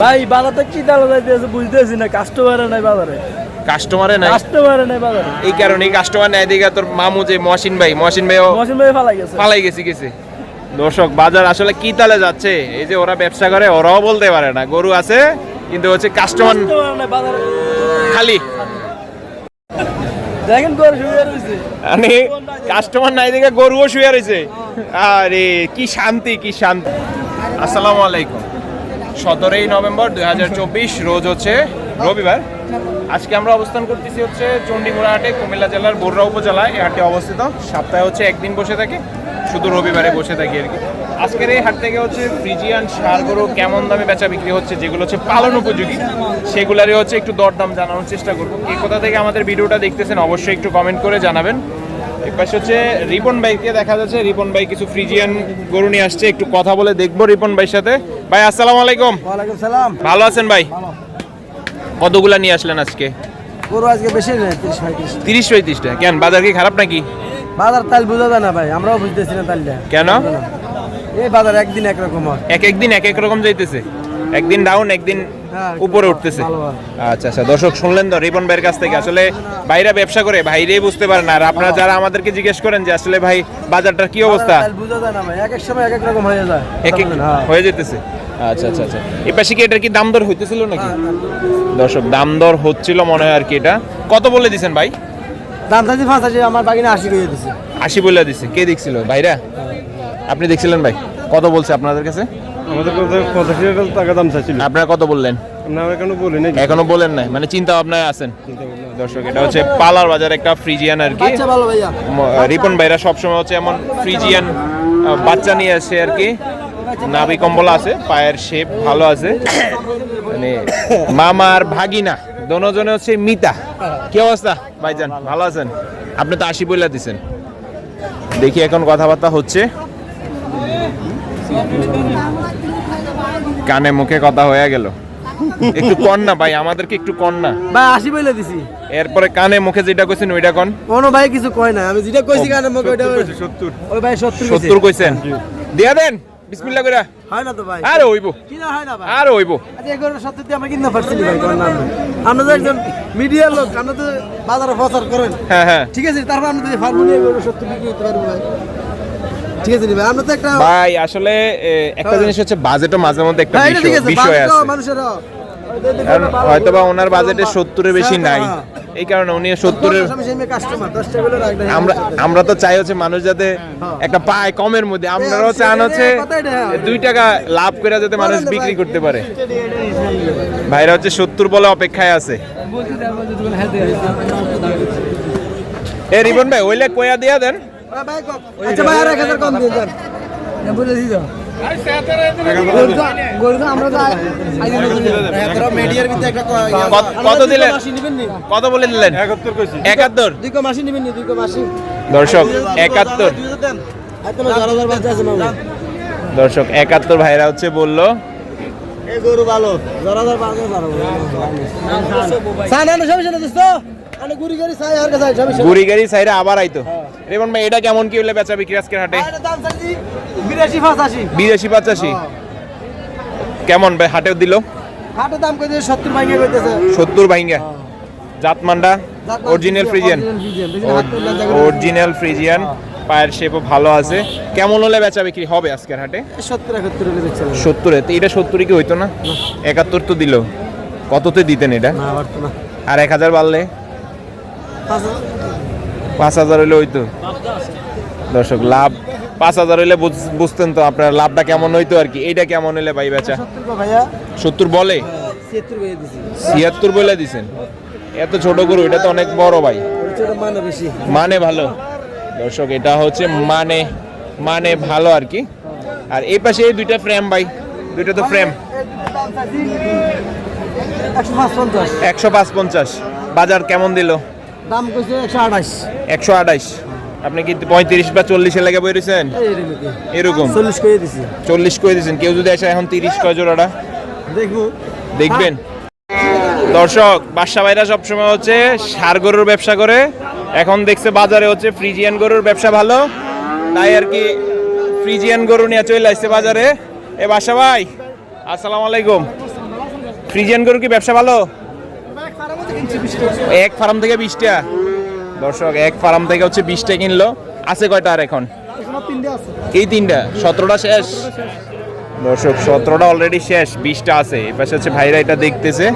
ভাই বাজারটা কি দাঁড়া যাইতেছে বুঝতেছি না কাস্টমারে নাই বাজারে। কাস্টমারে নাই? কাস্টমারে নাই বাজারে। এই কারণে কাস্টমার নাই দিকে তোর মামু যে মহসিন ভাই মহসিন ভাই মৌসুম ভাই ফালাই গেছে। পালাই গেছি গেছি। দর্শক বাজার আসলে কি তালে যাচ্ছে? এই যে ওরা ব্যবসা করে ওরাও বলতে পারে না। গরু আছে কিন্তু হচ্ছে কাস্টমার খালি। দেখেন করে শুয়ে রয়েছে। মানে কাস্টমার নাই দেখে গরুও শুয়ে রয়েছে। আরে কি শান্তি কি শান্তি। আসসালামু আলাইকুম। সতেরোই নভেম্বর দু হাজার চব্বিশ, রোজ হচ্ছে রবিবার। আজকে আমরা অবস্থান করতেছি হচ্ছে চণ্ডীমুড়া হাটে কুমিল্লা জেলার বড়রা উপজেলায়। এই হাটটি অবস্থিত। সপ্তাহে হচ্ছে একদিন বসে থাকি, শুধু রবিবারে বসে থাকি আর কি। আজকের এই হাট থেকে হচ্ছে ফ্রিজিয়ান সার গরু কেমন দামে বেচা বিক্রি হচ্ছে, যেগুলো হচ্ছে পালন উপযোগী, সেগুলারই হচ্ছে একটু দরদাম জানানোর চেষ্টা করব। কে কোথা থেকে আমাদের ভিডিওটা দেখতেছেন, অবশ্যই একটু কমেন্ট করে জানাবেন। এর পাশে হচ্ছে রিপন ভাইকে দেখা যাচ্ছে। রিপন ভাই কিছু ফ্রিজিয়ান গরু নিয়ে আসছে। একটু কথা বলে দেখব রিপন ভাইয়ের সাথে। ভাই আসসালামু আলাইকুম। ওয়ালাইকুম সালাম। ভালো আছেন ভাই? কতগুলা নিয়ে আসলেন আজকে? গরু আজকে বেশি তিরিশ পঁয়ত্রিশ। তিরিশ পঁয়ত্রিশটা কেন বাজার কি খারাপ নাকি? বাজার তাল বোঝা যায় না ভাই আমরাও বুঝতেছি না তালটা কেন? এই বাজার একদিন একরকম এক একদিন এক এক রকম যাইতেছে। একদিন ডাউন একদিন হ্যাঁ, উপরে উঠতেছে। আচ্ছা আচ্ছা দর্শক শুনলেন তো রিপন ভাইয়ের কাছ থেকে। আসলে ভাইরা ব্যবসা করে ভাইরাই বুঝতে পারে না। আর আপনারা যারা আমাদেরকে জিজ্ঞেস করেন যে আসলে ভাই বাজারটার কি অবস্থা? তাল বোঝা যায় না ভাই। এক এক সময় এক এক রকম হয়ে যায়। এক এক হ্যাঁ। হয়ে যেতেছে। আচ্ছা আচ্ছা আচ্ছা। এই পাশে কি এটার কি দাম দর হইতেছিল নাকি? দর্শক দাম দর হচ্ছিল মনে হয় আর কি এটা। কত বলে দিছেন ভাই? দাম চাইছি পাঁচ আমার বাগিনে আশি করে দিছে আশি বলে দিছে। কে দেখছিল? ভাইরা? আপনি দেখছিলেন ভাই? কত বলছে আপনাদের কাছে? আমাদের কাছে পঁচাশি হাজার টাকা দাম চাইছিল। আপনারা কত বললেন? আমরা এখনও বলি নাই। এখনও বলেন নাই মানে চিন্তা ভাবনায় আছেন। দর্শক এটা হচ্ছে পালার বাজার একটা ফ্রিজিয়ান আর কি। আচ্ছা ভালো ভাইয়া। রিপন ভাইরা সবসময় হচ্ছে এমন ফ্রিজিয়ান বাচ্চা নিয়ে আসে আর কি। নাভি কম্বল আছে পায়ের শেপ ভালো আছে। মানে মামা আর ভাগিনা দোনোজনে হচ্ছে মিতা। কি অবস্থা ভাইজান? ভালো আছেন? আপনি তো আশি বইলা দিছেন। দেখি এখন কথাবার্তা হচ্ছে। কানে মুখে কথা হয়ে গেল। একটু কন না ভাই আমাদেরকে একটু কন না ভাই আশি বলে দিছি। এরপরে কানে মুখে যেটা কইছেন ওইটা কন। কোনো ভাই কিছু কয় না আমি যেটা কইছি কারণ আমাকে ওইটা সত্তর ওই ভাই সত্তর সত্তর কইছেন? দিয়া দেন বিসমিল্লাহ কইরা। হয় না তো ভাই। আর হইব। কি না হয় না ভাই? আর হইব। আচ্ছা এগুলো সত্যি দিয়ে আমরা কিনতে পারছি ভাই কোন নাম আমরা তো একজন মিডিয়ার লোক আমরা তো বাজারে প্রচার করেন। হ্যাঁ হ্যাঁ। ঠিক আছে তারপর আমরা তো ফার্মু নিয়ে এগুলো সত্যি বিক্রি করতে পারব ভাই। ঠিক আছে ভাই আমরা তো একটা ভাই আসলে একটা জিনিস হচ্ছে বাজেটও মাঝে মধ্যে একটা হ্যাঁ বিষয়- আছে বিষয় মানুষের হয়তো বা ওনার বাজেটে সত্তরের বেশি নাই। এই কারণে উনি সত্তরের আমরা তো চাই হচ্ছে মানুষ যাতে একটা পায় কমের মধ্যে। আপনারাও চান হচ্ছে দুই টাকা লাভ করে যাতে মানুষ বিক্রি করতে পারে। ভাইরা হচ্ছে সত্তর বলে অপেক্ষায় আছে। এ রিবন ভাই ওইলে কয়া দিয়া দেন। আচ্ছা ভাই আর এক হাজার কম দিয়ে দেন মিডিয়ার ভিতরে কত- কত দিলেন? কত বলে দিলেন? একাত্তর কইছি। একাত্তর? দুই কম আশি নিবেন নি দুই কম আশি দর্শক একাত্তর। আছে মামা। দর্শক একাত্তর ভাইরা হচ্ছে বলল এই গরু ভালো। চার হাজার পাঁচ গুড়ি গাড়ি আবার আইতো। রেমন ভাই এটা কেমন কি হলে বেচা বিক্রি আজকের হাটে? বিরাশি পাঁচাশি। পঁচাশি। কেমন ভাই হাটেও দিল? হাটের দাম কইতে সত্তর ভাঙে কইতেছে সত্তর ভাইঙ্গা জাতমান্ডা অরিজিনাল ফ্রিজিয়ান। অরিজিনাল ফ্রিজিয়ান পায়ের শেপও ভালো আছে। কেমন হলে বেচা বিক্রি হবে আজকের হাটে? সত্তর একাত্তর হলে দেখছে সত্তরে। তো এটা সত্তরই কি হইতো না? একাত্তর তো দিল। কততে দিতেন এটা? না। আর এক হাজার বাড়লে? পাঁচ হাজার? হইলে হইতো দর্শক লাভ পাঁচ হাজার হইলে বুঝ- বুঝতেন তো আপনার লাভটা কেমন হইতো আর কি। এইটা কেমন হইলে ভাই বেচা? সত্তর বলে? ছিয়াত্তর দিছি। ছিয়াত্তর বলে দিছেন? এত ছোট গরু এটা তো অনেক বড় ভাই। মানে মানে ভালো। দর্শক এটা হচ্ছে মানে মানে ভালো আর কি। আর এই পাশে এই দুইটা ফ্রেম ভাই। দুইটা তো ফ্রেম একশো পাঁচ পঞ্চাশ বাজার কেমন দিল? দাম কইছে একশো আঠাশ। একশো আঠাইশ আপনি কি পঁয়ত্রিশ বা চল্লিশে লেগে বইরেছেন এরকম? চল্লিশ করে দিছি। চল্লিশ করে দিয়েছেন কেউ যদি আসে এখন তিরিশ কয় জোড়াটা? দেখব। দেখবেন। দর্শক বাসা ভাইরা সবসময় হচ্ছে সার গরুর ব্যবসা করে। এখন দেখছে বাজারে হচ্ছে ফ্রিজিয়ান গরুর ব্যবসা ভালো। তাই আর কি ফ্রিজিয়ান গরু নিয়ে চলে আসছে বাজারে। এ বাসা ভাই আসসালামু আলাইকুম। ফ্রিজিয়ান গরু কি ব্যবসা ভালো? এক ফার্ম থেকে বিশটা। দর্শক এক ফার্ম থেকে হচ্ছে বিশটা কিনলো। আছে কয়টা আর এখন? এই তিনটা। সতেরোটা শেষ। দর্শক সতেরোটা অলরেডি শেষ। বিশটা আছে। এই পাশে হচ্ছে ভাইরা এটা দেখতেছে।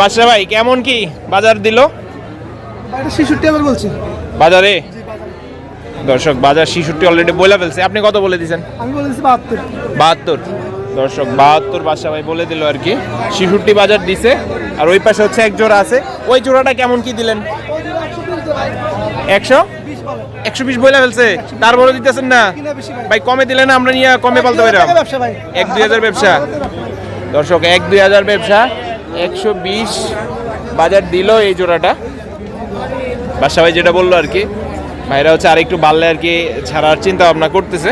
বাদশা ভাই। কেমন কি বাজার দিল? শিশুটি আবার বলছি। বাজারে? দর্শক বাজার শিশুটি অলরেডি বলে ফেলছে। আপনি কত বলে দিয়েছেন আমি বলেছি বাহাত্তর। বাহাত্তর। দর্শক বাহাত্তর বাসা ভাই বলে দিল আর কি। শিশুটি বাজার দিছে আর ওই পাশে হচ্ছে এক জোড়া আছে। ওই জোড়াটা কেমন কি দিলেন? একশো? একশো বিশ বইলা ফেলছে। তারপরে দিতেছেন না? ভাই। কমে দিলেন আমরা নিয়ে কমে পালতে পারলাম এক দুই হাজার ব্যবসা। দর্শক এক দুই হাজার ব্যবসা। একশো বিশ বাজার দিল এই জোড়াটা। বাসা ভাই যেটা বলল আর কি ভাইরা হচ্ছে আরেকটু বাড়লে আর কি ছাড়ার চিন্তা ভাবনা করতেছে।